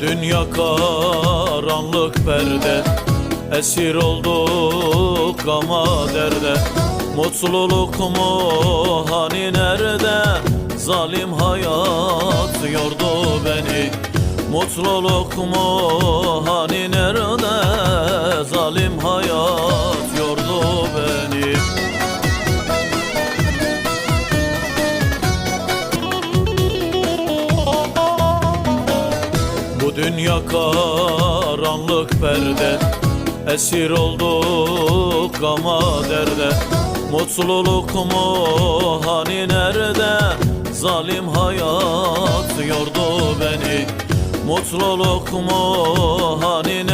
dünya karanlık perde. Esir olduk ama derde. Mutluluk mu hani nerede? Zalim hayat yordu beni. Mutluluk mu hani Dünya karanlık perde. Esir olduk ama derde. Mutluluk mu hani nerede? Zalim hayat yordu beni. Mutluluk mu hani nerede